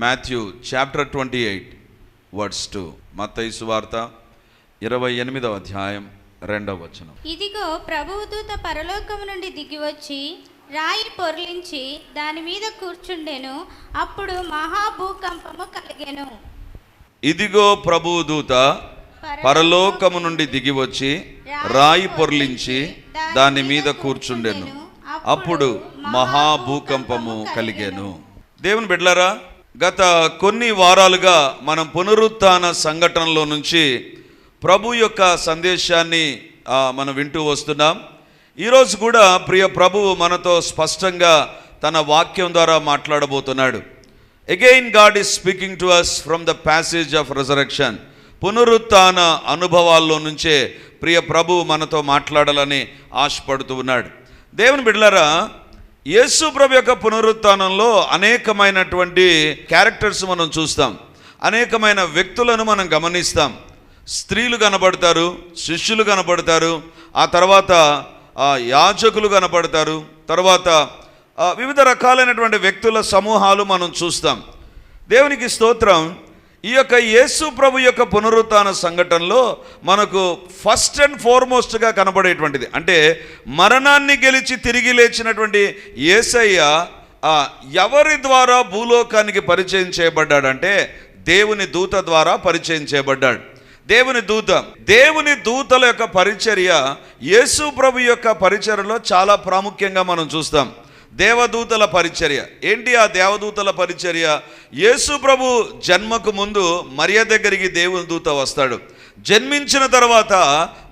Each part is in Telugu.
Matthew chapter twenty eight words two. మత్తయి సువార్త ఇరవై ఎనిమిదవ అధ్యాయం రెండవ వచనం. ఇదిగో ప్రభువు దూత పరలోకము నుండి దిగివచ్చి రాయి పొర్లించి దాని మీద కూర్చుండెను అప్పుడు మహాభూకంపము కలిగెను. ఇదిగో ప్రభువు దూత పరలోకము నుండి దిగి వచ్చి రాయి పొర్లించి దాని మీద కూర్చుండెను అప్పుడు మహాభూకంపము కలిగెను. దేవుని బిడ్డలారా గత కొన్ని వారాలుగా మనం పునరుత్థాన సంఘటనలో నుంచి ప్రభు యొక్క సందేశాన్ని మనం వింటూ వస్తున్నాం. ఈరోజు కూడా ప్రియ ప్రభువు మనతో స్పష్టంగా తన వాక్యం ద్వారా మాట్లాడబోతున్నాడు. Again God is speaking to us from the passage of resurrection పునరుత్థాన అనుభవాల్లో నుంచే ప్రియ ప్రభువు మనతో మాట్లాడాలని ఆశపడుతూ ఉన్నాడు. దేవుని బిడ్డలారా యేసు ప్రభు యొక్క పునరుత్నంలో అనేకమైనటువంటి క్యారెక్టర్స్ మనం చూస్తాం. అనేకమైన వ్యక్తులను మనం గమనిస్తాం. స్త్రీలు కనబడతారు శిష్యులు కనబడతారు ఆ తర్వాత యాచకులు యాజకులు కనబడతారు తర్వాత వివిధ రకాలైనటువంటి వ్యక్తుల సమూహాలు మనం చూస్తాం. దేవునికి స్తోత్రం. ఈ యొక్క యేసు ప్రభు యొక్క పునరుత్న సంఘటనలో మనకు ఫస్ట్ అండ్ ఫార్మోస్ట్గా కనబడేటువంటిది. అంటే మరణాన్ని గెలిచి తిరిగి లేచినటువంటి యేసయ్య ఎవరి ద్వారా భూలోకానికి పరిచయం చేయబడ్డాడంటే దేవుని దూత ద్వారా పరిచయం చేయబడ్డాడు. దేవుని దూత. దేవుని దూతల యొక్క పరిచర్య యేసు ప్రభు యొక్క పరిచర్యలో చాలా ప్రాముఖ్యంగా మనం చూస్తాం. దేవదూతల పరిచర్య. ఏంటి ఆ దేవదూతల పరిచర్య? యేసు ప్రభు జన్మకు ముందు మరియ దగ్గరికి దేవుని దూత వస్తాడు. జన్మించిన తర్వాత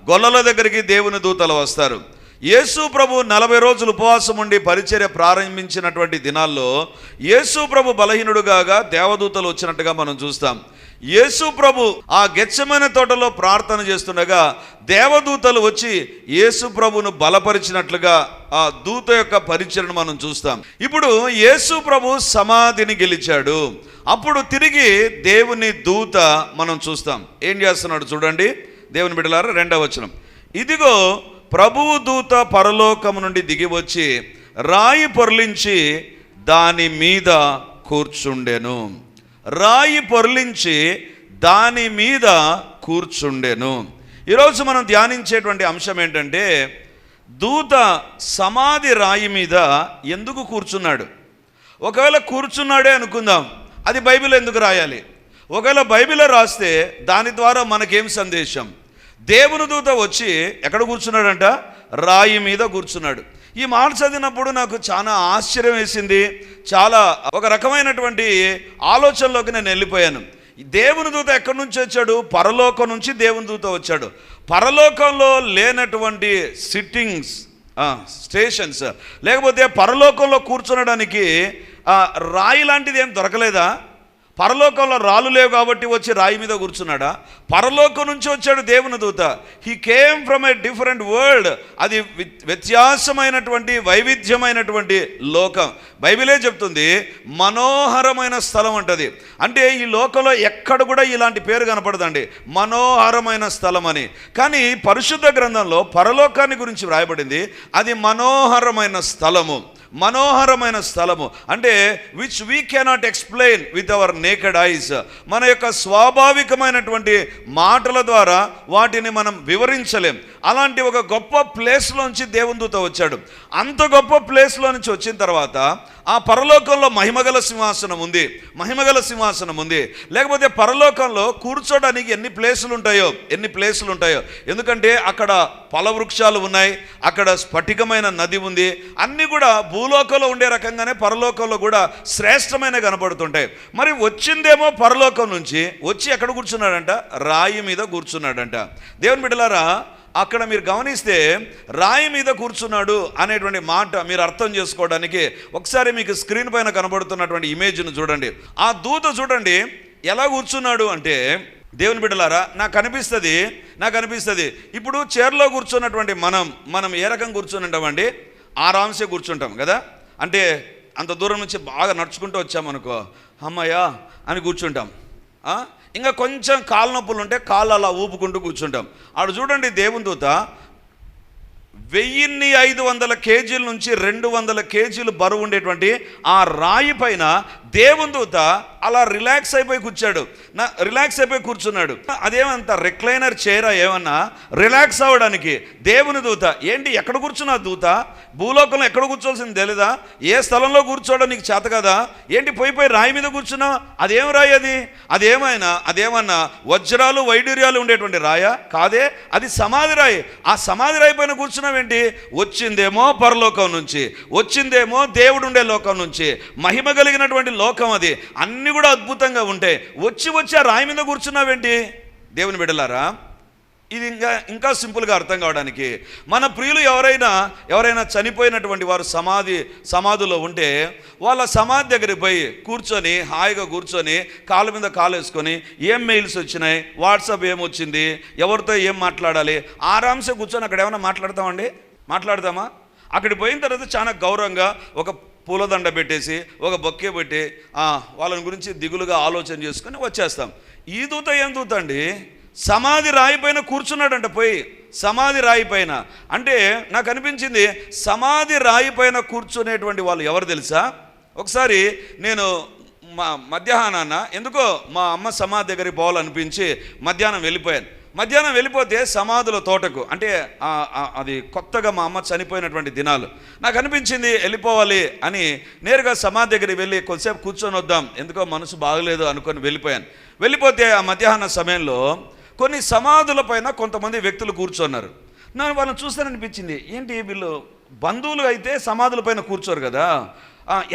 గొల్లల దగ్గరికి దేవుని దూతలు వస్తారు. యేసు ప్రభు నలభై రోజులు ఉపవాసం ఉండి పరిచర్య ప్రారంభించినటువంటి దినాల్లో యేసు ప్రభు బలహీనుడుగా దేవదూతలు వచ్చినట్టుగా మనం చూస్తాం. యేసు ప్రభు ఆ గెచ్చమైన తోటలో ప్రార్థన చేస్తుండగా దేవదూతలు వచ్చి యేసు ప్రభును బలపరిచినట్లుగా ఆ దూత యొక్క పరిచయను మనం చూస్తాం. ఇప్పుడు యేసు ప్రభు సమాధిని గెలిచాడు. అప్పుడు తిరిగి దేవుని దూత మనం చూస్తాం. ఏం చేస్తున్నాడు చూడండి. దేవుని బిడ్డలారా రెండవ వచనం. ఇదిగో ప్రభువు దూత పరలోకము నుండి దిగి వచ్చి రాయి పొరలించి దాని మీద కూర్చుండెను. రాయి పొరలించి దాని మీద కూర్చుండెను. ఈరోజు మనం ధ్యానించేటువంటి అంశం ఏంటంటే దూత సమాధి రాయి మీద ఎందుకు కూర్చున్నాడు? ఒకవేళ కూర్చున్నాడే అనుకుందాం అది బైబిల్ ఎందుకు రాయాలి? ఒకవేళ బైబిల్ రాస్తే దాని ద్వారా మనకేం సందేశం? దేవుని దూత వచ్చి ఎక్కడ కూర్చున్నాడంట? రాయి మీద కూర్చున్నాడు. ఈ మాట చదివినప్పుడు నాకు చాలా ఆశ్చర్యం వేసింది. చాలా ఒక రకమైనటువంటి ఆలోచనలోకి నేను వెళ్ళిపోయాను. దేవుని దూత ఎక్కడి నుంచి వచ్చాడు? పరలోకం నుంచి దేవుని దూత వచ్చాడు. పరలోకంలో లేనటువంటి సిట్టింగ్స్ స్టేషన్స్ లేకపోతే పరలోకంలో కూర్చునడానికి రాయి లాంటిది ఏం దొరకలేదా? పరలోకంలో రాళ్ళు లేవు కాబట్టి వచ్చి రాయి మీద కూర్చున్నాడా? పరలోకం నుంచి వచ్చాడు దేవుని దూత. He came from a different world అది వ్యత్యాసమైనటువంటి వైవిధ్యమైనటువంటి లోకం. బైబిలే చెప్తుంది మనోహరమైన స్థలం అంటది. అంటే ఈ లోకంలో ఎక్కడ కూడా ఇలాంటి పేరు కనపడదండి. మనోహరమైన స్థలం అని కానీ పరిశుద్ధ గ్రంథంలో పరలోకాన్ని గురించి వ్రాయబడింది అది మనోహరమైన స్థలము. మనోహరమైన స్థలము. అంటే which we cannot explain with our naked eyes మన యొక్క స్వాభావికమైనటువంటి మాటల ద్వారా వాటిని మనం వివరించలేం. అలాంటి ఒక గొప్ప ప్లేస్లోంచి దేవుని దూత వచ్చాడు. అంత గొప్ప ప్లేస్లో నుంచి వచ్చిన తర్వాత ఆ పరలోకంలో మహిమగల సింహాసనం ఉంది. మహిమగల సింహాసనం ఉంది. లేకపోతే పరలోకంలో కూర్చోడానికి ఎన్ని ప్లేసులు ఉంటాయో ఎన్ని ప్లేసులు ఉంటాయో ఎందుకంటే అక్కడ ఫలవృక్షాలు ఉన్నాయి అక్కడ స్ఫటికమైన నది ఉంది. అన్నీ కూడా భూలోకంలో ఉండే రకంగానే పరలోకంలో కూడా శ్రేష్టమైన కనపడుతుంటాయి. మరి వచ్చిందేమో పరలోకం నుంచి వచ్చి ఎక్కడ కూర్చున్నాడంట? రాయి మీద కూర్చున్నాడంట. దేవుని బిడ్డలారా అక్కడ మీరు గమనిస్తే రాయి మీద కూర్చున్నాడు అనేటువంటి మాట మీరు అర్థం చేసుకోవడానికి ఒకసారి మీకు స్క్రీన్ పైన కనబడుతున్నటువంటి ఇమేజ్ను చూడండి. ఆ దూత చూడండి ఎలా కూర్చున్నాడు అంటే దేవుని బిడ్డలారా నాకు అనిపిస్తుంది నాకు అనిపిస్తుంది. ఇప్పుడు చైర్లో కూర్చున్నటువంటి మనం మనం ఏ రకం కూర్చొని ఉంటామండి ఆరాంసే కూర్చుంటాం కదా? అంటే అంత దూరం నుంచి బాగా నడుచుకుంటూ వచ్చామనుకో అమ్మయ్యా అని కూర్చుంటాం. ఇంకా కొంచెం కాళ్ళ నొప్పులు ఉంటే కాళ్ళు అలా ఊపుకుంటూ కూర్చుంటాం. ఆడు చూడండి దేవుని దూత వెయ్యిన్ని ఐదు వందల కేజీల నుంచి రెండు వందల కేజీలు బరువు ఉండేటువంటి ఆ రాయి పైన దేవుని దూత అలా రిలాక్స్ అయిపోయి కూర్చాడు. నా రిలాక్స్ అయిపోయి కూర్చున్నాడు. అదేమంత రిక్లైనర్ చేయరా ఏమన్నా? రిలాక్స్ అవ్వడానికి దేవుని దూత ఏంటి ఎక్కడ కూర్చున్నా దూత? భూలోకంలో ఎక్కడ కూర్చోవాల్సింది తెలీదా? ఏ స్థలంలో కూర్చోవడం నీకు చేత కదా? ఏంటి పోయి పోయి రాయి మీద కూర్చున్నావు? అదేం రాయి అది? అదేమైనా అదేమన్నా వజ్రాలు వైడూర్యాలు ఉండేటువంటి రాయ? కాదే అది సమాధి రాయి. ఆ సమాధి రాయి పైన కూర్చున్నావేంటి వచ్చిందేమో పరలోకం నుంచి వచ్చిందేమో దేవుడు ఉండే లోకం నుంచి. మహిమ కలిగినటువంటి లోకం అది. అన్నీ కూడా అద్భుతంగా ఉంటాయి వచ్చి వచ్చి ఆ రాయి మీద కూర్చున్నావేంటి? దేవుని బిడలారా ఇది ఇంకా ఇంకా సింపుల్గా అర్థం కావడానికి మన ప్రియులు ఎవరైనా ఎవరైనా చనిపోయినటువంటి వారు సమాధి సమాధిలో ఉంటే వాళ్ళ సమాధి దగ్గరికి పోయి కూర్చొని హాయిగా కూర్చొని కాళ్ళ మీద కాలు వేసుకొని ఏం మెయిల్స్ వచ్చినాయి వాట్సాప్ ఏమొచ్చింది ఎవరితో ఏం మాట్లాడాలి ఆరామ్సే కూర్చొని అక్కడ ఏమైనా మాట్లాడతామండి? మాట్లాడతామా? అక్కడికి పోయిన తర్వాత చాలా గౌరవంగా ఒక పూలదండ పెట్టేసి ఒక బొక్కే పెట్టి వాళ్ళని గురించి దిగులుగా ఆలోచన చేసుకొని వచ్చేస్తాం. ఈ దూత ఏం దూత అండి? సమాధి రాయి పైన కూర్చున్నాడంట పోయి. సమాధి రాయి పైన. అంటే నాకు అనిపించింది సమాధి రాయి పైన కూర్చునేటువంటి వాళ్ళు ఎవరు తెలుసా? ఒకసారి నేను మా మధ్యాహ్నాన ఎందుకో మా అమ్మ సమాధి దగ్గరికి పోవాలనిపించి మధ్యాహ్నం వెళ్ళిపోయాను. మధ్యాహ్నం వెళ్ళిపోతే సమాధుల తోటకు అంటే అది కొత్తగా మా అమ్మ చనిపోయినటువంటి దినాలు. నాకు అనిపించింది వెళ్ళిపోవాలి అని నేరుగా సమాధి దగ్గరికి వెళ్ళి కొద్దిసేపు కూర్చొని వద్దాం ఎందుకో మనసు బాగలేదు అనుకొని వెళ్ళిపోయాను. వెళ్ళిపోతే ఆ మధ్యాహ్న సమయంలో కొన్ని సమాధుల పైన కొంతమంది వ్యక్తులు కూర్చున్నారు. నన్ను వాళ్ళని చూస్తాననిపించింది ఏంటి వీళ్ళు బంధువులు అయితే సమాధుల పైన కూర్చోరు కదా?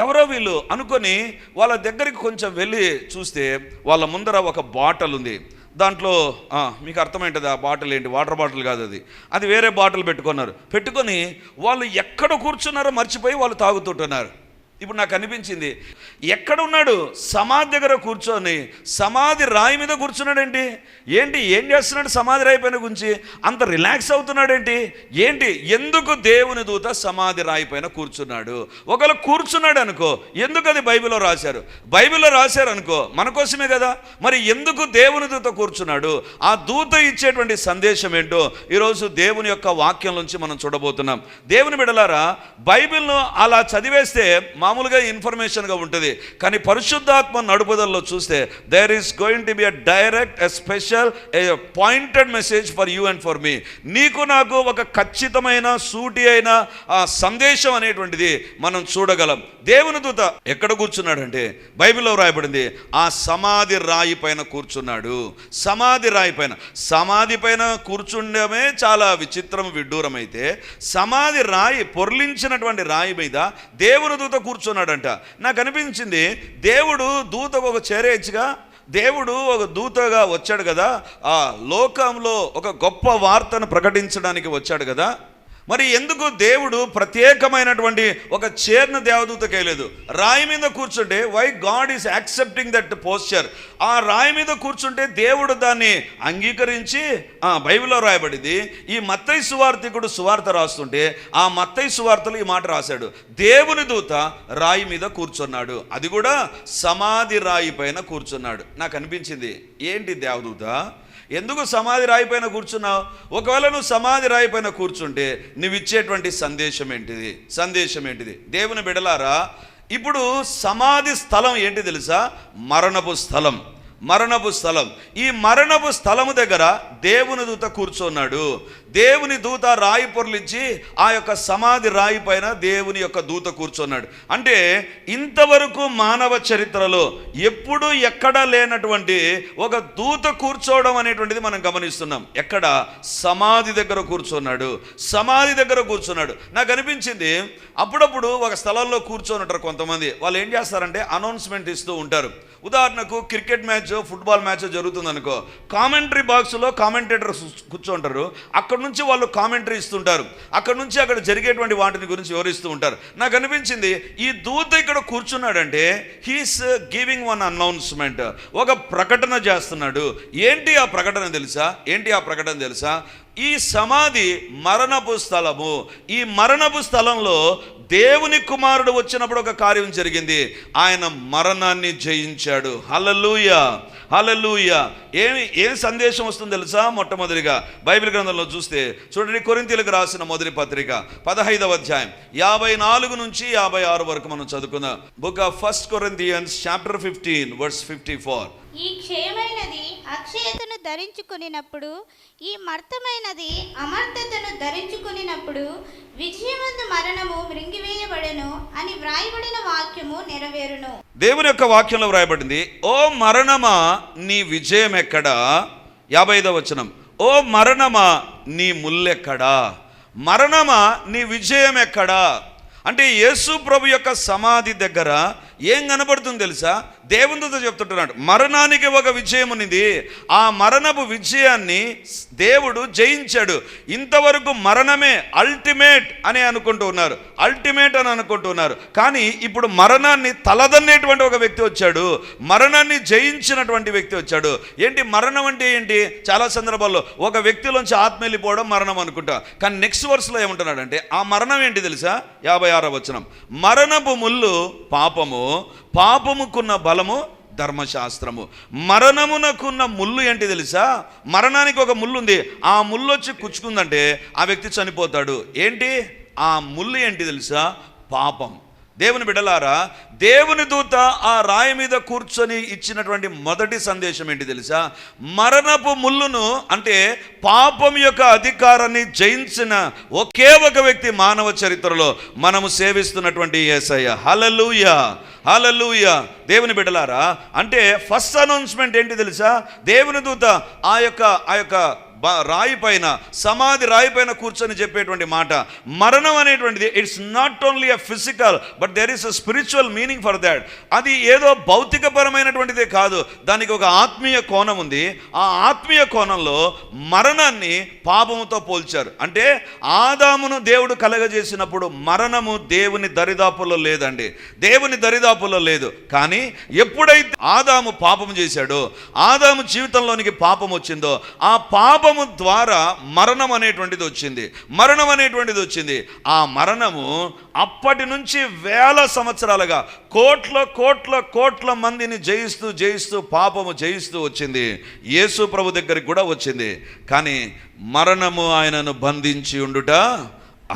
ఎవరో వీళ్ళు అనుకొని వాళ్ళ దగ్గరికి కొంచెం వెళ్ళి చూస్తే వాళ్ళ ముందర ఒక బాటిల్ ఉంది దాంట్లో మీకు అర్థమైంటుంది ఆ బాటిల్ ఏంటి? వాటర్ బాటిల్ కాదు అది. అది వేరే బాటిల్ పెట్టుకున్నారు. పెట్టుకొని వాళ్ళు ఎక్కడ కూర్చున్నారో మర్చిపోయి వాళ్ళు తాగుతుంటున్నారు. ఇప్పుడు నాకు అనిపించింది ఎక్కడ ఉన్నాడు సమాధి దగ్గర కూర్చొని సమాధి రాయి మీద కూర్చున్నాడేంటి? ఏంటి ఏం చేస్తున్నాడు సమాధి రాయి పైన గురించి అంత రిలాక్స్ అవుతున్నాడేంటి? ఏంటి ఎందుకు దేవుని దూత సమాధి రాయి పైన కూర్చున్నాడు? ఒకవేళ కూర్చున్నాడు అనుకో ఎందుకు అది బైబిల్లో రాశారు? బైబిల్లో రాశారు అనుకో మన కోసమే కదా? మరి ఎందుకు దేవుని దూత కూర్చున్నాడు? ఆ దూత ఇచ్చేటువంటి సందేశం ఏంటో ఈరోజు దేవుని యొక్క వాక్యం నుంచి మనం చూడబోతున్నాం. దేవుని బిడలారా బైబిల్ను అలా చదివేస్తే మామూలుగా ఇన్ఫర్మేషన్గా ఉంటుంది. కానీ పరిశుద్ధాత్మ నడుపుదలలో చూస్తే there is going to be a direct a special a pointed message for you and for me నీకు నాకు ఒక ఖచ్చితమైన సూటి అయిన ఆ సందేశం అనేటువంటిది మనం చూడగలం. దేవుని దూత ఎక్కడ కూర్చున్నాడంటే బైబిల్లో రాయబడింది ఆ సమాధి రాయి పైన కూర్చున్నాడు. సమాధి రాయి పైన సమాధి పైన కూర్చుండమే చాలా విచిత్రం విడ్డూరం అయితే సమాధి రాయి పొర్లించినటువంటి రాయి మీద దేవుని దూత కూర్చున్నాడంట. నాకు అనిపించింది దేవుడు దూతకు ఒక చేరేచ్చుగా దేవుడు ఒక దూతగా వచ్చాడు కదా ఆ లోకంలో ఒక గొప్ప వార్తను ప్రకటించడానికి వచ్చాడు కదా మరి ఎందుకు దేవుడు ప్రత్యేకమైనటువంటి ఒక చేర్న దేవదూతకి వేయలేదు? రాయి మీద కూర్చుంటే why God is accepting that posture ఆ రాయి మీద కూర్చుంటే దేవుడు దాన్ని అంగీకరించి ఆ బైబిల్లో రాయబడింది ఈ మత్తై సువార్థికుడు సువార్త రాస్తుంటే ఆ మత్తై సువార్తలు ఈ మాట రాశాడు దేవుని దూత రాయి మీద కూర్చున్నాడు. అది కూడా సమాధి రాయి పైన కూర్చున్నాడు. నాకు అనిపించింది ఏంటి దేవదూత? ఎందుకు సమాధి రాయిపైన కూర్చున్నావు? ఒకవేళ నువ్వు సమాధి రాయిపైన కూర్చుంటే నువ్వు ఇచ్చేటువంటి సందేశం ఏంటిది? సందేశం ఏంటిది? దేవుని బిడలారా ఇప్పుడు సమాధి స్థలం ఏంటి తెలుసా? మరణపు స్థలం. మరణపు స్థలం. ఈ మరణపు స్థలము దగ్గర దేవుని దూత కూర్చున్నాడు. దేవుని దూత రాయి పొరలించి ఆ యొక్క సమాధి రాయి పైన దేవుని యొక్క దూత కూర్చున్నాడు. అంటే ఇంతవరకు మానవ చరిత్రలో ఎప్పుడు ఎక్కడ లేనటువంటి ఒక దూత కూర్చోవడం అనేటువంటిది మనం గమనిస్తున్నాం. ఎక్కడ? సమాధి దగ్గర కూర్చున్నాడు. సమాధి దగ్గర కూర్చున్నాడు. నాకు అనిపించింది అప్పుడప్పుడు ఒక స్థలంలో కూర్చొని ఉంటారు కొంతమంది. వాళ్ళు ఏం చేస్తారంటే అనౌన్స్మెంట్ ఇస్తూ ఉంటారు. ఉదాహరణకు క్రికెట్ మ్యాచ్ ఫుట్బాల్ మ్యాచ్ జరుగుతుంది అనుకో కామెంటరీ బాక్స్లో కామెంటేటర్ కూర్చుంటారు అక్కడ నుంచి వాళ్ళు కామెంటరీ ఇస్తుంటారు. అక్కడ నుంచి అక్కడ జరిగేటువంటి వాటిని గురించి వివరిస్తూ ఉంటారు. నాకు అనిపించింది ఈ దూత ఇక్కడ కూర్చున్నాడంటే హీస్ గివింగ్ వన్ అనౌన్స్మెంట్ ఒక ప్రకటన చేస్తున్నాడు. ఏంటి ఆ ప్రకటన తెలుసా? ఏంటి ఆ ప్రకటన తెలుసా? ఈ సమాధి మరణపు స్థలము. ఈ మరణపు స్థలంలో దేవుని కుమారుడు వచ్చినప్పుడు ఒక కార్యం జరిగింది. ఆయన మరణాన్ని జయించాడు. హలలుయ హలలుయ ఏమి ఏం సందేశం వస్తుంది తెలుసా? మొట్టమొదటిగా బైబిల్ గ్రంథంలో చూస్తే చూడండి కొరింతీలకు రాసిన మొదటి పత్రిక పదహైదవ అధ్యాయం. యాభై నాలుగు నుంచి యాభై ఆరు వరకు మనం చదువుకుందాం. Book of first Corinthians chapter fifteen verse fifty four. ఈ క్షయమైనది అక్షయతను ధరించుకునినప్పుడు ఈ మర్తమైనది అమర్తతను ధరించుకునినప్పుడు విజయమందు మరణము మృంగివేయబడెను అని వ్రాయబడిన వాక్యము నెరవేరును. దేవుని యొక్క వాక్యంలో వ్రాయబడింది ఓ మరణమా నీ విజయం ఎక్కడా యాభై ఐదవ వచనం ఓ మరణమా నీ ముల్లెక్కడా? మరణమా నీ విజయం ఎక్కడా అంటే యేసు ప్రభు యొక్క సమాధి దగ్గర ఏం కనబడుతుంది తెలుసా? దేవునితో చెప్తుంటున్నాడు మరణానికి ఒక విజయం ఉన్నది ఆ మరణపు విజయాన్ని దేవుడు జయించాడు. ఇంతవరకు మరణమే అల్టిమేట్ అని అనుకుంటూ ఉన్నారు. అల్టిమేట్ అని అనుకుంటూ ఉన్నారు. కానీ ఇప్పుడు మరణాన్ని తలదన్నేటువంటి ఒక వ్యక్తి వచ్చాడు. మరణాన్ని జయించినటువంటి వ్యక్తి వచ్చాడు. ఏంటి? మరణం అంటే ఏంటి? చాలా సందర్భాల్లో ఒక వ్యక్తిలోంచి ఆత్మ వెళ్ళిపోవడం మరణం అనుకుంటా. కానీ నెక్స్ట్ వర్స్లో ఏమంటున్నాడంటే ఆ మరణం ఏంటి తెలుసా? యాభై ఆరో వచనం. మరణపు ముళ్ళు పాపము. పాపముకున్న బలము ధర్మశాస్త్రము. మరణమునకున్న ముళ్ళు ఏంటి తెలుసా? మరణానికి ఒక ముళ్ళు ఉంది ఆ ముళ్ళు వచ్చి కుచ్చుకుందంటే ఆ వ్యక్తి చనిపోతాడు. ఏంటి? ఆ ముళ్ళు ఏంటి తెలుసా? పాపం. దేవుని బిడలారా దేవుని దూత ఆ రాయి మీద కూర్చొని ఇచ్చినటువంటి మొదటి సందేశం ఏంటి తెలుసా? మరణపు ముళ్ళును అంటే పాపం యొక్క అధికారాన్ని జయించిన ఒకే ఒక వ్యక్తి మానవ చరిత్రలో మనము సేవిస్తున్నటువంటి ఏసయ్య. హలలుయ హలలుయ దేవుని బిడ్డలారా అంటే ఫస్ట్ అనౌన్స్మెంట్ ఏంటి తెలుసా? దేవుని దూత ఆ యొక్క ఆ యొక్క రాయి పైన సమాధి రాయి పైన కూర్చొని చెప్పేటువంటి మాట. మరణం అనేటువంటిది it's not only a physical but there is a spiritual meaning for that అది ఏదో భౌతికపరమైనటువంటిదే కాదు. దానికి ఒక ఆత్మీయ కోణం ఉంది. ఆ ఆత్మీయ కోణంలో మరణాన్ని పాపముతో పోల్చారు. అంటే ఆదామును దేవుడు కలగజేసినప్పుడు మరణము దేవుని దరిదాపుల్లో లేదండి. దేవుని దరిదాపుల్లో లేదు. కానీ ఎప్పుడైతే ఆదాము పాపం చేశాడో ఆదాము జీవితంలోనికి పాపం వచ్చిందో ఆ పాపం పాపము ద్వారా మరణం అనేటువంటిది వచ్చింది. మరణం అనేటువంటిది వచ్చింది. ఆ మరణము అప్పటి నుంచి వేల సంవత్సరాలుగా కోట్ల కోట్ల కోట్ల మందిని జయిస్తూ జయిస్తూ పాపము జయిస్తూ వచ్చింది. యేసు ప్రభు దగ్గరికి కూడా వచ్చింది. కానీ మరణము ఆయనను బంధించి ఉండుట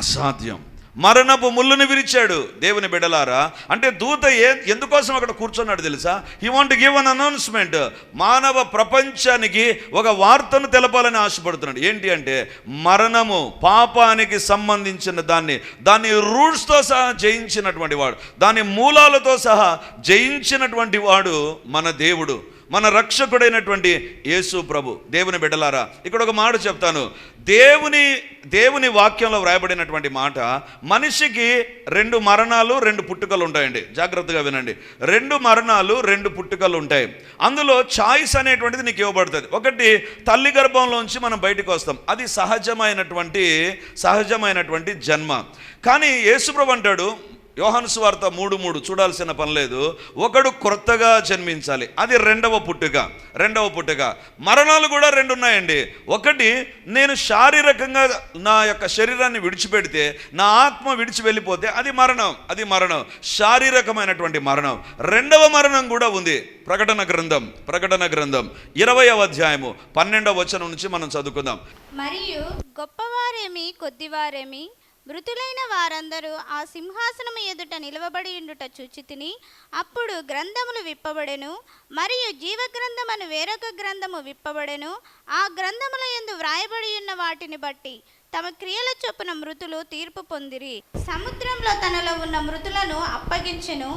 అసాధ్యం. మరణపు ముళ్ళుని విరిచాడు దేవుని బిడలారా. అంటే దూత ఏ ఎందుకోసం అక్కడ కూర్చున్నాడు తెలుసా? He want give an announcement మానవ ప్రపంచానికి ఒక వార్తను తెలపాలని ఆశపడుతున్నాడు. ఏంటి అంటే మరణము పాపానికి సంబంధించిన దాన్ని దాని రూట్స్తో సహా జయించినటువంటి వాడు దాని మూలాలతో సహా జయించినటువంటి వాడు మన దేవుడు. మన రక్షకుడైనటువంటి యేసు ప్రభు. దేవుని బిడ్డలారా ఇక్కడ ఒక మాట చెప్తాను. దేవుని దేవుని వాక్యంలో వ్రాయబడినటువంటి మాట మనిషికి రెండు మరణాలు రెండు పుట్టుకలు ఉంటాయండి. జాగ్రత్తగా వినండి. రెండు మరణాలు రెండు పుట్టుకలు ఉంటాయి. అందులో చాయిస్ అనేటువంటిది నీకు ఇవ్వబడుతుంది. ఒకటి తల్లి గర్భంలోంచి మనం బయటకు వస్తాం. అది సహజమైనటువంటి సహజమైనటువంటి జన్మ. కానీ యేసుప్రభు అంటాడు యోహాను వార్త మూడు మూడు చూడాల్సిన పని లేదు. ఒకడు క్రొత్తగా జన్మించాలి. అది రెండవ పుట్టుక. రెండవ పుట్టుక. మరణాలు కూడా రెండు ఉన్నాయండి. ఒకటి నేను శారీరకంగా నా యొక్క శరీరాన్ని విడిచిపెడితే నా ఆత్మ విడిచి వెళ్ళిపోతే అది మరణం. అది మరణం. శారీరకమైనటువంటి మరణం. రెండవ మరణం కూడా ఉంది. ప్రకటన గ్రంథం. ప్రకటన గ్రంథం. ఇరవయవ అధ్యాయము. పన్నెండవ వచనం నుంచి మనం చదువుకుందాం. మరియు గొప్పవారేమి కొద్దివారేమి? మృతులైన వారందరూ ఆ సింహాసనము ఎదుట నిలవబడి ఉండుట చూచితిని అప్పుడు గ్రంథములు విప్పబడెను మరియు జీవగ్రంథమను వేరొక గ్రంథము విప్పబడెను ఆ గ్రంథముల యందు వ్రాయబడి ఉన్న వాటిని బట్టి తమ క్రియల చొప్పున మృతులు తీర్పు పొందిరి. సముద్రంలో తనలో ఉన్న మృతులను అప్పగించెను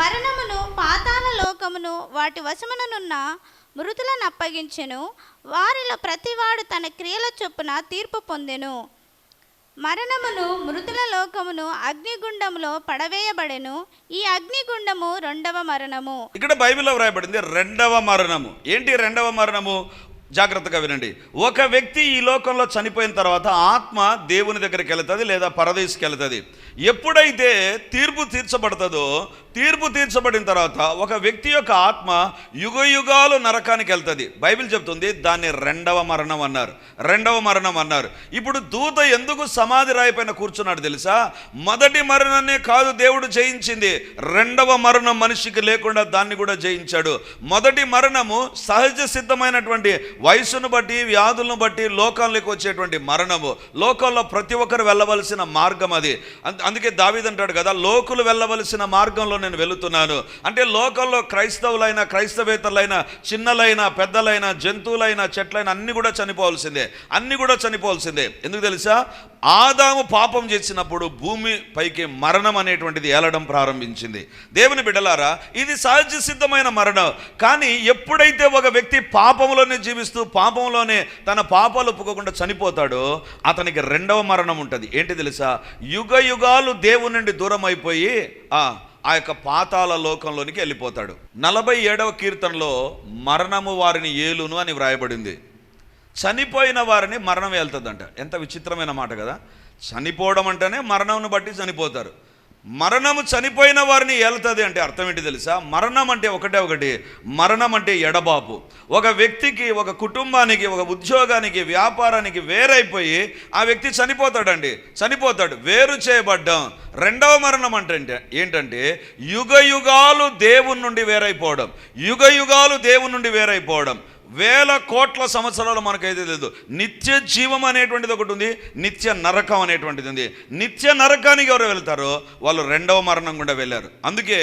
మరణమును పాతాల లోకమును వాటి వశముననున్న మృతులను అప్పగించెను వారిలో ప్రతివాడు తన క్రియల చొప్పున తీర్పు పొందెను. మరణమును మృతుల లోకమును అగ్నిగుండములో పడవేయబడెను. ఈ అగ్నిగుండము రెండవ మరణము. ఇక్కడ బైబిల్లో వ్రాయబడింది రెండవ మరణము. ఏంటి రెండవ మరణము? జాగ్రత్తగా వినండి. ఒక వ్యక్తి ఈ లోకంలో చనిపోయిన తర్వాత ఆత్మ దేవుని దగ్గరికి వెళుతుంది లేదా పరదేశికి వెళుతుంది. ఎప్పుడైతే తీర్పు తీర్చబడుతుందో తీర్పు తీర్చబడిన తర్వాత ఒక వ్యక్తి యొక్క ఆత్మ యుగ యుగాలు నరకానికి వెళ్తుంది. బైబిల్ చెప్తుంది దాన్ని రెండవ మరణం అన్నారు. రెండవ మరణం అన్నారు. ఇప్పుడు దూత ఎందుకు సమాధి రాయిపైన కూర్చున్నాడు తెలుసా? మొదటి మరణాన్ని కాదు దేవుడు జయించింది. రెండవ మరణం మనిషికి లేకుండా దాన్ని కూడా జయించాడు. మొదటి మరణము సహజ సిద్ధమైనటువంటి వయసును బట్టి వ్యాధులను బట్టి లోకంలోకి వచ్చేటువంటి మరణము. లోకంలో ప్రతి ఒక్కరు వెళ్ళవలసిన మార్గం అది. అందుకే దావిదంటాడు కదా లోకులు వెళ్ళవలసిన మార్గంలో నేను వెళుతున్నాను. అంటే లోకంలో క్రైస్తవులైన క్రైస్తవేతరులైన చిన్నలైన పెద్దలైన జంతువులైన చెట్లైన అన్ని కూడా చనిపోవాల్సిందే. అన్ని కూడా చనిపోవాల్సిందే. ఎందుకు తెలుసా? ఆదాము పాపం చేసినప్పుడు భూమి పైకి మరణం అనేటువంటిది ఏలడం ప్రారంభించింది. దేవుని బిడ్డలారా ఇది సహజ సిద్ధమైన మరణం. కానీ ఎప్పుడైతే ఒక వ్యక్తి పాపంలోనే జీవిస్తూ పాపంలోనే తన పాపాలు ఒప్పుకోకుండా చనిపోతాడో అతనికి రెండవ మరణం ఉంటుంది. ఏంటి తెలుసా? యుగ యుగాలు దేవుని నుండి దూరం అయిపోయి ఆ యొక్క పాతాల లోకంలోనికి వెళ్ళిపోతాడు. నలభై ఏడవ కీర్తనలో మరణము వారిని ఏలును అని వ్రాయబడింది. చనిపోయిన వారిని మరణం వెళ్తుందంట ఎంత విచిత్రమైన మాట కదా. చనిపోవడం అంటేనే మరణంను బట్టి చనిపోతారు. మరణము చనిపోయిన వారిని ఏలుతుంది అంటే అర్థం ఏంటి తెలుసా? మరణం అంటే ఒకటే ఒకటి. మరణం అంటే ఎడబాపు. ఒక వ్యక్తికి ఒక కుటుంబానికి ఒక ఉద్యోగానికి వ్యాపారానికి వేరైపోయి ఆ వ్యక్తి చనిపోతాడండి. చనిపోతాడు. వేరు చేయబడ్డం. రెండవ మరణం అంటే ఏంటంటే యుగ యుగాలు దేవుని నుండి వేరైపోవడం. యుగ యుగాలు దేవుని నుండి వేరైపోవడం. వేల కోట్ల సంవత్సరాలు మనకైతే లేదు నిత్య జీవం అనేటువంటిది ఒకటి ఉంది నిత్య నరకం అనేటువంటిది ఉంది. నిత్య నరకానికి ఎవరు వెళ్తారో వాళ్ళు రెండవ మరణం గుండా వెళ్ళారు. అందుకే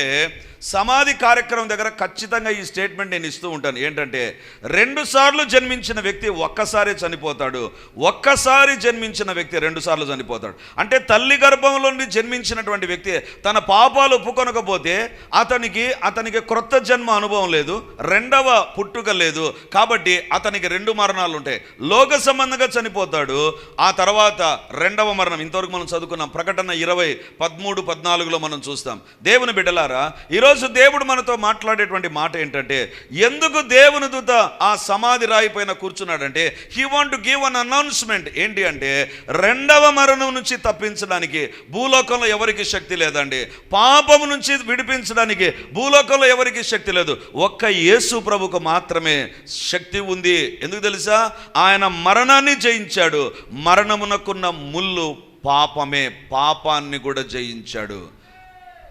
సమాధి కార్యక్రమం దగ్గర ఖచ్చితంగా ఈ స్టేట్మెంట్ నేను ఇస్తూ ఉంటాను. ఏంటంటే రెండుసార్లు జన్మించిన వ్యక్తి ఒక్కసారి చనిపోతాడు. ఒక్కసారి జన్మించిన వ్యక్తి రెండుసార్లు చనిపోతాడు. అంటే తల్లి గర్భంలో నుండి జన్మించినటువంటి వ్యక్తి తన పాపాలు ఒప్పుకొనకపోతే అతనికి అతనికి క్రొత్త జన్మ అనుభవం లేదు రెండవ పుట్టుక లేదు కాబట్టి అతనికి రెండు మరణాలు ఉంటాయి లోక సంబంధంగా చనిపోతాడు. ఆ తర్వాత రెండవ మరణం. ఇంతవరకు మనం చదువుకున్నాం. ప్రకటన ఇరవై పదమూడు పద్నాలుగులో మనం చూస్తాం. దేవుని బిడ్డలారా ఈరోజు దేవుడు మనతో మాట్లాడేటువంటి మాట ఏంటంటే ఎందుకు దేవుని దూత ఆ సమాధి రాయిపోయిన కూర్చున్నాడంటే he want give an announcement ఏంటి అంటే రెండవ మరణం నుంచి తప్పించడానికి భూలోకంలో ఎవరికి శక్తి లేదండి. పాపము నుంచి విడిపించడానికి భూలోకంలో ఎవరికి శక్తి లేదు. ఒక్క యేసు ప్రభుకు మాత్రమే శక్తి ఉంది. ఎందుకు తెలుసా? ఆయన మరణాన్ని జయించాడు. మరణమునకున్న ముళ్ళు పాపమే. పాపాన్ని కూడా జయించాడు.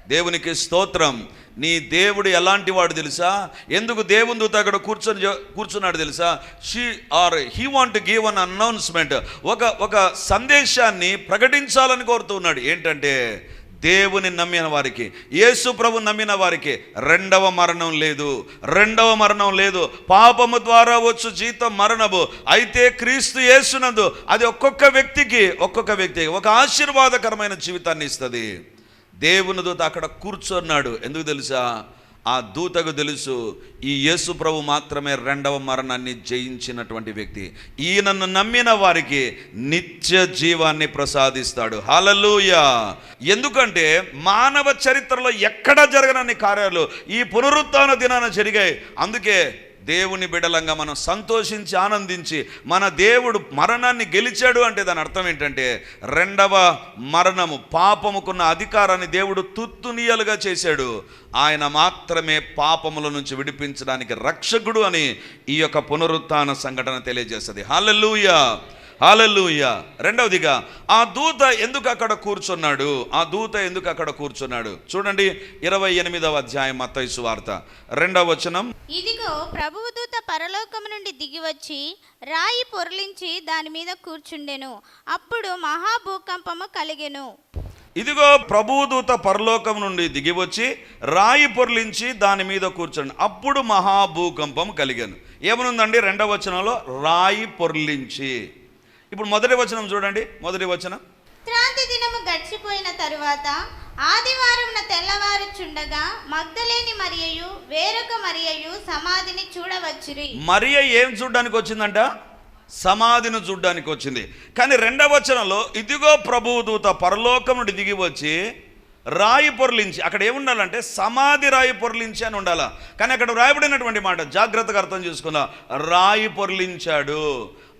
దేవునికి స్తోత్రం. నీ దేవుడు ఎలాంటి వాడు తెలుసా? ఎందుకు దేవుని దూత అక్కడ కూర్చొని కూర్చున్నాడు తెలుసా? She or he want give an announcement ఒక ఒక సందేశాన్ని ప్రకటించాలని కోరుతున్నాడు ఏంటంటే దేవుని నమ్మిన వారికి యేసు ప్రభు నమ్మిన వారికి రెండవ మరణం లేదు. రెండవ మరణం లేదు. పాపము ద్వారా వచ్చు జీతం మరణము. అయితే క్రీస్తు యేసునందు అది ఒక్కొక్క వ్యక్తికి ఒక్కొక్క వ్యక్తికి ఒక ఆశీర్వాదకరమైన జీవితాన్ని ఇస్తుంది. దేవుని దూత అక్కడ కూర్చున్నాడు. ఎందుకు తెలుసా? ఆ దూతకు తెలుసు ఈ యేసు ప్రభు మాత్రమే రెండవ మరణాన్ని జయించినటువంటి వ్యక్తి. ఈయనను నమ్మిన వారికి నిత్య జీవాన్ని ప్రసాదిస్తాడు. హలలుయ ఎందుకంటే మానవ చరిత్రలో ఎక్కడా జరగనన్ని కార్యాలు ఈ పునరుత్న దినాన జరిగాయి. అందుకే దేవుని బిడలంగా మనం సంతోషించి ఆనందించి మన దేవుడు మరణాన్ని గెలిచాడు అంటే దాని అర్థం ఏంటంటే రెండవ మరణము పాపముకున్న అధికారాన్ని దేవుడు తుత్తునీయలుగా చేశాడు. ఆయన మాత్రమే పాపముల నుంచి విడిపించడానికి రక్షకుడు అని ఈ యొక్క పునరుత్థాన సంఘటన తెలియజేస్తుంది. హాలెలూయా హాలెలూయ రెండవదిగా ఆ దూత ఎందుకు అక్కడ కూర్చున్నాడు? ఆ దూత ఎందుకు అక్కడ కూర్చున్నాడు? చూడండి ఇరవై ఎనిమిదవ అధ్యాయం మత్తయి వార్త రెండవ వచనం. ఇదిగో ప్రభువు దూత పరలోకము నుండి దిగివచ్చి రాయి పొర్లించి దాని మీద కూర్చుండెను. అప్పుడు మహాభూకంపము కలిగెను. ఇదిగో ప్రభుదూత పరలోకం నుండి దిగివచ్చి రాయి పొర్లించి దాని మీద కూర్చోండి. అప్పుడు మహాభూకంపం కలిగాను. ఏమనుందండి రెండవ వచనంలో? రాయి పొర్లించి. ఇప్పుడు మొదటి వచనం చూడండి మొదటి వచనం. త్రాంతి దినము గడిచిపోయిన తరువాత ఆదివారం తెల్లవారుచుండగా మగ్ధలేని మరియయు వేరొక మరియయు సమాధిని చూడవచ్చురి. మరియ ఏం చూడ్డానికి వచ్చిందంట? సమాధిని చూడ్డానికి వచ్చింది. కానీ రెండవ వచనంలో ఇదిగో ప్రభువు దూత పరలోకం నుండి దిగి వచ్చి రాయి పొర్లించి అక్కడ ఏముండాలంటే సమాధి రాయి పొర్లించి అని ఉండాలా. కానీ అక్కడ రాయబడినటువంటి మాట జాగ్రత్తగా అర్థం చేసుకున్నా రాయి పొర్లించాడు.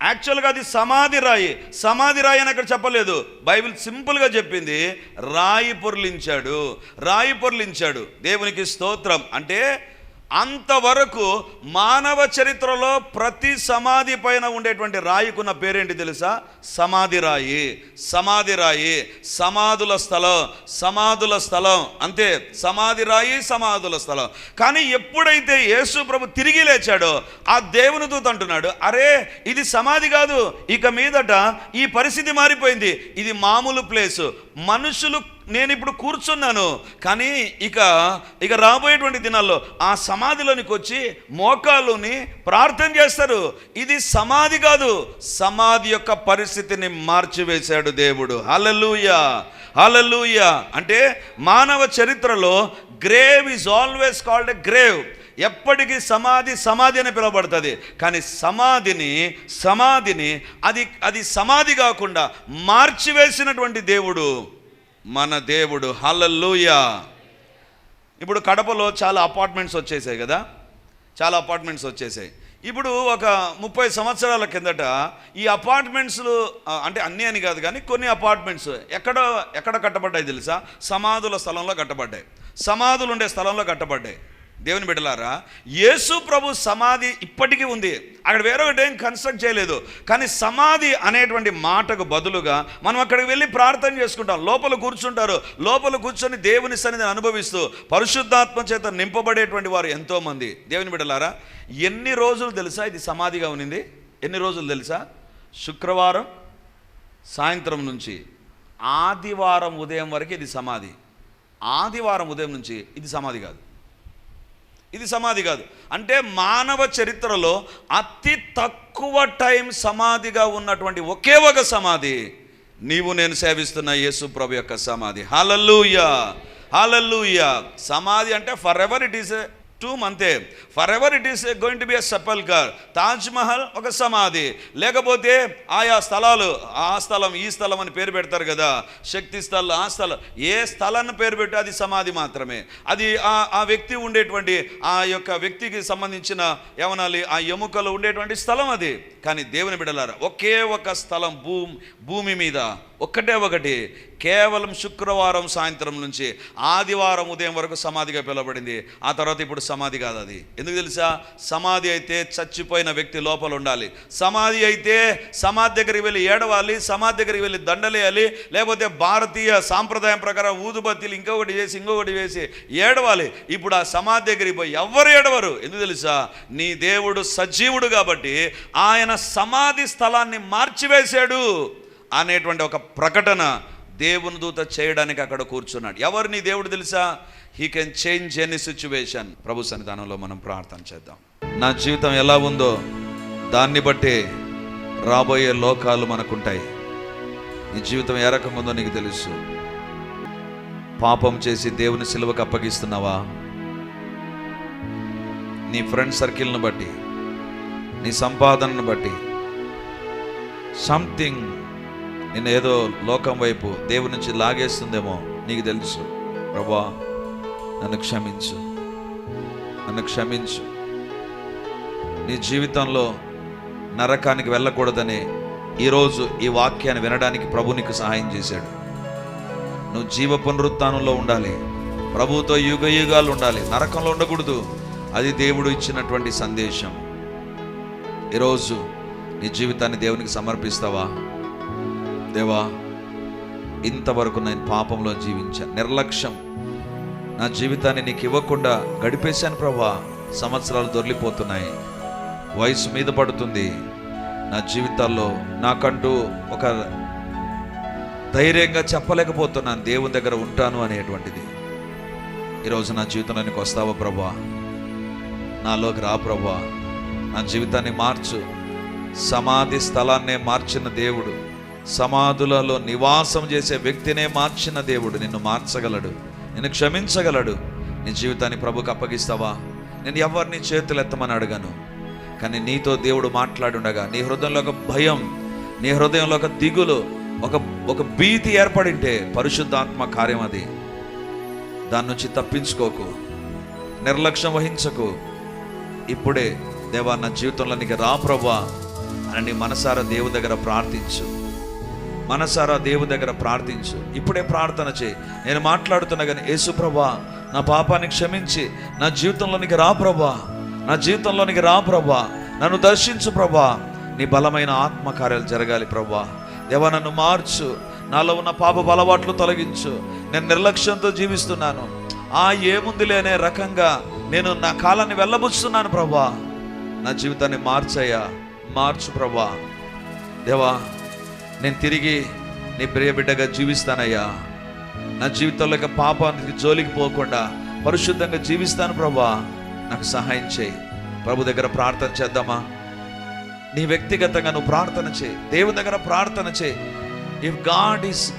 యాక్చువల్గా అది సమాధి రాయి. సమాధి రాయి అని అక్కడ చెప్పలేదు. బైబిల్ సింపుల్గా చెప్పింది రాయి పొర్లించాడు. రాయి పొర్లించాడు. దేవునికి స్తోత్రం. అంటే అంతవరకు మానవ చరిత్రలో ప్రతి సమాధి పైన ఉండేటువంటి రాయికున్న పేరేంటి తెలుసా? సమాధి రాయి. సమాధి రాయి. సమాధుల స్థలం. సమాధుల స్థలం. అంతే. సమాధి రాయి సమాధుల స్థలం. కానీ ఎప్పుడైతే యేసు ప్రభు తిరిగి లేచాడో ఆ దేవుని దూత అంటున్నాడు అరే ఇది సమాధి కాదు. ఇక మీదట ఈ పరిస్థితి మారిపోయింది. ఇది మామూలు ప్లేసు. మనుషులు నేను ఇప్పుడు కూర్చున్నాను కానీ ఇక ఇక రాబోయేటువంటి దినాల్లో ఆ సమాధిలోనికి వచ్చి మోకాలుని ప్రార్థన చేస్తారు. ఇది సమాధి కాదు సమాధి యొక్క పరిస్థితిని మార్చివేశాడు దేవుడు. హలలుయ హలలుయ అంటే మానవ చరిత్రలో grave is always called a grave ఎప్పటికీ సమాధి సమాధి అని పిలువబడుతుంది. కానీ సమాధిని సమాధిని అది అది సమాధి కాకుండా మార్చివేసినటువంటి దేవుడు. మన దేవుడు. హలల్లుయా. ఇప్పుడు కడపలో చాలా అపార్ట్మెంట్స్ వచ్చేసాయి కదా. చాలా అపార్ట్మెంట్స్ వచ్చేసాయి. ఇప్పుడు ఒక ముప్పై సంవత్సరాల కిందట ఈ అపార్ట్మెంట్స్లు అంటే అన్నీ అని కాదు కానీ కొన్ని అపార్ట్మెంట్స్ ఎక్కడ ఎక్కడ కట్టబడ్డాయి తెలుసా? సమాధుల స్థలంలో కట్టబడ్డాయి. సమాధులు ఉండే స్థలంలో కట్టబడ్డాయి. దేవుని బిడ్డలారా యేసు ప్రభు సమాధి ఇప్పటికీ ఉంది. అక్కడ వేరొకటి ఏం కన్స్ట్రక్ట్ చేయలేదు. కానీ సమాధి అనేటువంటి మాటకు బదులుగా మనం అక్కడికి వెళ్ళి ప్రార్థన చేసుకుంటాం. లోపల కూర్చుంటారు. లోపల కూర్చొని దేవుని సన్నిధిని అనుభవిస్తూ పరిశుద్ధాత్మ చేత నింపబడేటువంటి వారు ఎంతోమంది. దేవుని బిడ్డలారా ఎన్ని రోజులు తెలుసా ఇది సమాధిగా ఉన్నింది? ఎన్ని రోజులు తెలుసా? శుక్రవారం సాయంత్రం నుంచి. ఆదివారం ఉదయం వరకు ఇది సమాధి. ఆదివారం ఉదయం నుంచి ఇది సమాధి కాదు. ఇది సమాధి కాదు. అంటే మానవ చరిత్రలో అతి తక్కువ టైం సమాధిగా ఉన్నటువంటి ఒకే ఒక సమాధి. నీవు నేను సేవిస్తున్న యేసు ప్రభు యొక్క సమాధి. హలలుయ హలలుయ సమాధి అంటే for ever it is tomb అంతే forever it is going to be a sepulchre Taj Mahal ఒక సమాధి. లేకపోతే ఆయా స్థలాలు ఆ స్థలం ఈ స్థలం అని పేరు పెడతారు కదా. శక్తి స్థలం ఆ స్థలం ఏ స్థలాన్ని పేరు పెట్టి అది సమాధి మాత్రమే. అది ఆ ఆ వ్యక్తి ఉండేటువంటి ఆ యొక్క వ్యక్తికి సంబంధించిన ఏమనాలి ఆ ఎముకలు ఉండేటువంటి స్థలం అది. కానీ దేవుని బిడలారా ఒకే ఒక స్థలం భూమి భూమి మీద. ఒక్కటే ఒకటి కేవలం శుక్రవారం సాయంత్రం నుంచి ఆదివారం ఉదయం వరకు సమాధిగా పిలవబడింది. ఆ తర్వాత ఇప్పుడు సమాధి కాదు అది. ఎందుకు తెలుసా? సమాధి అయితే చచ్చిపోయిన వ్యక్తి లోపల ఉండాలి. సమాధి అయితే సమాధి దగ్గరికి వెళ్ళి ఏడవాలి సమాధి దగ్గరికి వెళ్ళి దండలేయాలి లేకపోతే భారతీయ సాంప్రదాయం ప్రకారం ఊదుబత్తీలు ఇంకొకటి చేసి ఇంకొకటి వేసి ఏడవాలి. ఇప్పుడు ఆ సమాధి దగ్గరికి పోయి ఎవరు ఏడవరు. ఎందుకు తెలుసా? నీ దేవుడు సజీవుడు కాబట్టి ఆయన సమాధి స్థలాన్ని మార్చివేశాడు. అనేటువంటి ఒక ప్రకటన దేవుని దూత చేయడానికి అక్కడ కూర్చున్నాడు. ఎవరు నీ దేవుడు తెలుసా? He can change any situation ప్రభు సన్నిధానంలో మనం ప్రార్థన చేద్దాం. నా జీవితం ఎలా ఉందో దాన్ని బట్టి రాబోయే లోకాలు మనకుంటాయి. నీ జీవితం ఏ రకంగా ఉందో నీకు తెలుసు. పాపం చేసి దేవుని సిలువకు అప్పగిస్తున్నావా? నీ ఫ్రెండ్ సర్కిల్ను బట్టి నీ సంపాదనను బట్టి సంథింగ్ నిన్ను ఏదో లోకం వైపు దేవుని నుంచి లాగేస్తుందేమో నీకు తెలుసు. ప్రభా నన్ను క్షమించు. నన్ను క్షమించు. నీ జీవితంలో నరకానికి వెళ్ళకూడదని ఈరోజు ఈ వాక్యాన్ని వినడానికి ప్రభు నీకు సహాయం చేశాడు. నువ్వు జీవ పునరుత్నంలో ఉండాలి. ప్రభుతో యుగ యుగాలు ఉండాలి. నరకంలో ఉండకూడదు. అది దేవుడు ఇచ్చినటువంటి సందేశం. ఈరోజు నీ జీవితాన్ని దేవునికి సమర్పిస్తావా? దేవా ఇంతవరకు నేను పాపంలో జీవించాను నిర్లక్ష్యం. నా జీవితాన్ని నీకు ఇవ్వకుండా గడిపేశాను ప్రభా. సంవత్సరాలు దొరికిపోతున్నాయి. వయసు మీద పడుతుంది. నా జీవితాల్లో నాకంటూ ఒక ధైర్యంగా చెప్పలేకపోతున్నాను. దేవుని దగ్గర ఉంటాను అనేటువంటిది. ఈరోజు నా జీవితంలోనికి వస్తావా ప్రభా? నాలోకి రా ప్రభా. నా జీవితాన్ని మార్చు. సమాధి స్థలాన్నే మార్చిన దేవుడు. సమాధులలో నివాసం చేసే వ్యక్తినే మార్చిన దేవుడు. నిన్ను మార్చగలడు. నిన్ను క్షమించగలడు. నీ జీవితాన్ని ప్రభుకు అప్పగిస్తావా? నేను ఎవరిని చేతులు ఎత్తమని అడగను. కానీ నీతో దేవుడు మాట్లాడుండగా నీ హృదయంలో ఒక భయం నీ హృదయంలో ఒక దిగులు ఒక ఒక భీతి ఏర్పడింటే పరిశుద్ధాత్మ కార్యం అది. దాని నుంచి తప్పించుకోకు. నిర్లక్ష్యం వహించకు. ఇప్పుడే దేవా నా జీవితంలో నీకు రా ప్రభా. అని నీ మనసారా దేవు దగ్గర ప్రార్థించు. మనసారా దేవు దగ్గర ప్రార్థించు. ఇప్పుడే ప్రార్థన చేయి. నేను మాట్లాడుతున్నా కానీ యేసుప్రభా నా పాపాన్ని క్షమించి నా జీవితంలోనికి రా ప్రభా నా జీవితంలోనికి రా ప్రభా నన్ను దర్శించు ప్రభా. నీ బలమైన ఆత్మకార్యాలు జరగాలి ప్రభా. దేవా నన్ను మార్చు. నాలో ఉన్న పాప బలవాట్లు తొలగించు. నేను నిర్లక్ష్యంతో జీవిస్తున్నాను. ఆ ఏముంది అనే రకంగా నేను నా కాలాన్ని వెళ్ళబుచ్చుతున్నాను ప్రభా. నా జీవితాన్ని మార్చయ్యా. మార్చు ప్రభా. దేవా నేను తిరిగి నీ ప్రియ బిడ్డగా జీవిస్తానయ్యా. నా జీవితంలో ఇక పాపానికి జోలికి పోకుండా పరిశుద్ధంగా జీవిస్తాను ప్రభా. నాకు సహాయం చేయి. ప్రభు దగ్గర ప్రార్థన చేద్దామా? నీ వ్యక్తిగతంగా నువ్వు ప్రార్థన చేయి. దేవుని దగ్గర ప్రార్థన చేయి. If God is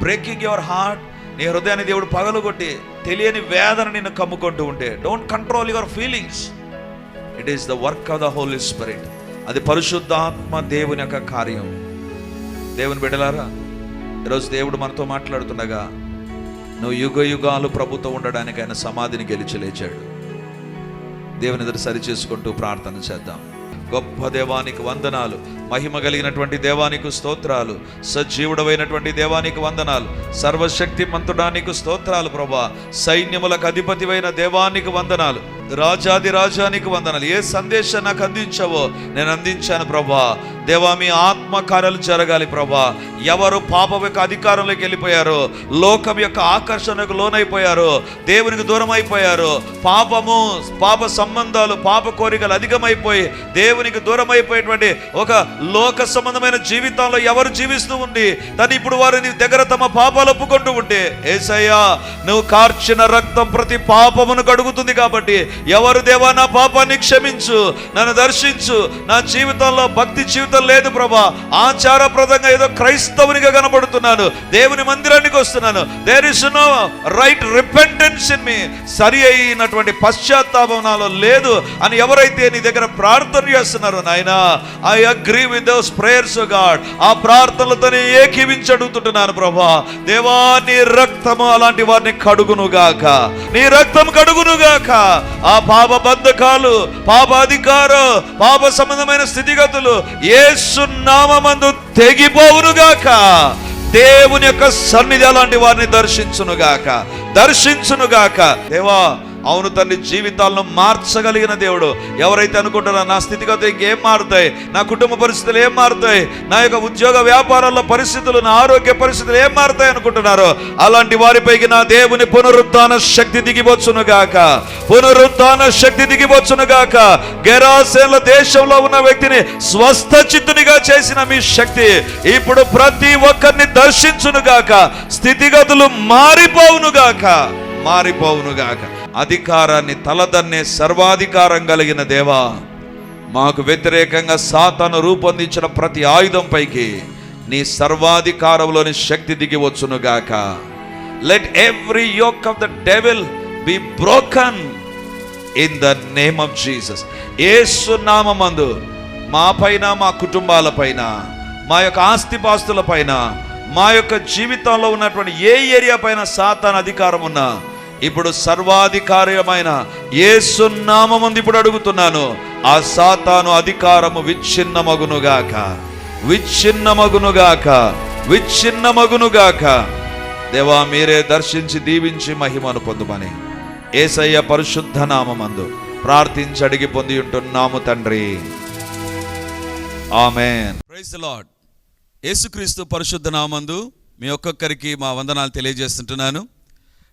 breaking your heart నీ హృదయాన్ని దేవుడు పగలగొట్టి తెలియని వేదన నిన్ను కమ్ముకుంటూ ఉంటే don't control your feelings it is the work of the Holy Spirit అది పరిశుద్ధాత్మ దేవుని యొక్క కార్యం. దేవుని బిడ్డలారా ఈరోజు దేవుడు మనతో మాట్లాడుతుండగా నువ్వు యుగ యుగాలు ప్రభుత్వం ఉండడానికి ఆయన సమాధిని గెలిచి లేచాడు. దేవుని ఎదురు సరి చేసుకుంటూ ప్రార్థన చేద్దాం. గొప్ప దేవానికి వందనాలు మహిమ కలిగినటువంటి దేవానికి స్తోత్రాలు సజీవుడమైనటువంటి దేవానికి వందనాలు సర్వశక్తి మంతుడానికి స్తోత్రాలు ప్రభా. సైన్యములకు అధిపతివైన దేవానికి వందనాలు. రాజాది రాజానికి వందనాలు. ఏ సందేశం నాకు అందించావో నేను అందించాను ప్రభా. దేవా మీ ఆత్మకార్యాలు జరగాలి ప్రభా. ఎవరు పాపం యొక్క అధికారంలోకి వెళ్ళిపోయారో లోకం యొక్క ఆకర్షణకు లోనైపోయారో దేవునికి దూరం అయిపోయారో పాపము పాప సంబంధాలు పాప కోరికలు అధికమైపోయి దేవునికి దూరం అయిపోయేటువంటి ఒక లోక సంబంధమైన జీవితంలో ఎవరు జీవిస్తూ ఉండి తను ఇప్పుడు వారిని దగ్గర తమ పాపాలు ఒప్పుకుంటూ ఉంటే ఏసయ్యా నువ్వు కార్చిన రక్తం ప్రతి పాపమును కడుగుతుంది కాబట్టి ఎవరు దేవా నా పాపాన్ని క్షమించు నన్ను దర్శించు. నా జీవితంలో భక్తి జీవితం లేదు ప్రభా. ఆచారప్రదంగా ఏదో క్రైస్తవునిగా కనబడుతున్నాను. దేవుని మందిరానికి వస్తున్నాను. There is no right repentance in me సరి అయినటువంటి పశ్చాత్తాపం నాలో లేదు అని ఎవరైతే నీ దగ్గర ప్రార్థన చేస్తున్నారో నాయన I agree with those prayers God ఆ ప్రార్థనలతోనే ఏకీవించి అడుగుతుంటున్నాను ప్రభా. దేవా నీ రక్తము అలాంటి వారిని కడుగునుగాక. నీ రక్తం కడుగునుగాక. ఆ పాప బంధకాలు పాప అధికారం పాప సంబంధమైన స్థితిగతులు యేసు నామమందు తెగిపోవునుగాక దేవుని యొక్క సన్నిధి అలాంటి వారిని దర్శించునుగాక దర్శించునుగాక దేవా అవును తల్లి జీవితాలను మార్చగలిగిన దేవుడు. ఎవరైతే అనుకుంటారో నా స్థితిగతులు ఏం మారుతాయి? నా కుటుంబ పరిస్థితులు ఏం మారుతాయి? నా యొక్క ఉద్యోగ వ్యాపారాల్లో పరిస్థితులు నా ఆరోగ్య పరిస్థితులు ఏం మారుతాయి అనుకుంటున్నారో అలాంటి వారిపైకి నా దేవుని పునరుద్ధాన శక్తి దిగివచ్చును గాక. పునరుద్ధాన శక్తి దిగివచ్చును గాక. గెరాసేల దేశంలో ఉన్న వ్యక్తిని స్వస్థ చిత్తునిగా చేసిన మీ శక్తి ఇప్పుడు ప్రతి ఒక్కరిని దర్శించును గాక. స్థితిగతులు మారిపోవును గాక. మారిపోవును గాక. అధికారాన్ని తలదన్నే సర్వాధికారం కలిగిన దేవా మాకు వ్యతిరేకంగా సాతాను రూపొందించిన ప్రతి ఆయుధం పైకి నీ సర్వాధికారంలోని శక్తి దిగివచ్చును గాక. Let every yoke of the devil be broken in the name of Jesus యేసు నామమందు మా పైన మా కుటుంబాల పైన మా యొక్క ఆస్తిపాస్తుల పైన మా యొక్క జీవితంలో ఉన్నటువంటి ఏ ఏరియా పైన సాతాన్ అధికారం ఉన్నా ఇప్పుడు సర్వాధికారమైన యేసు ఇప్పుడు అడుగుతున్నాను. ఆ సాతాను అధికారము విచ్ఛిన్నమగునుగాక. విచ్ఛిన్నమగునుగాక. విచ్ఛిన్నమగునుగాక. దేవా మీరే దర్శించి దీవించి మహిమను పొందుమని. ఏసయ్య పరిశుద్ధ నామందు ప్రార్థించి అడిగి పొంది ఉంటున్నాము తండ్రి. ఆమెన్. ప్రైజ్ లార్డ్ యేసుక్రీస్తు పరిశుద్ధ నామందు మీ ఒక్కొక్కరికి మా వందనాలు తెలియజేస్తుంటున్నాను.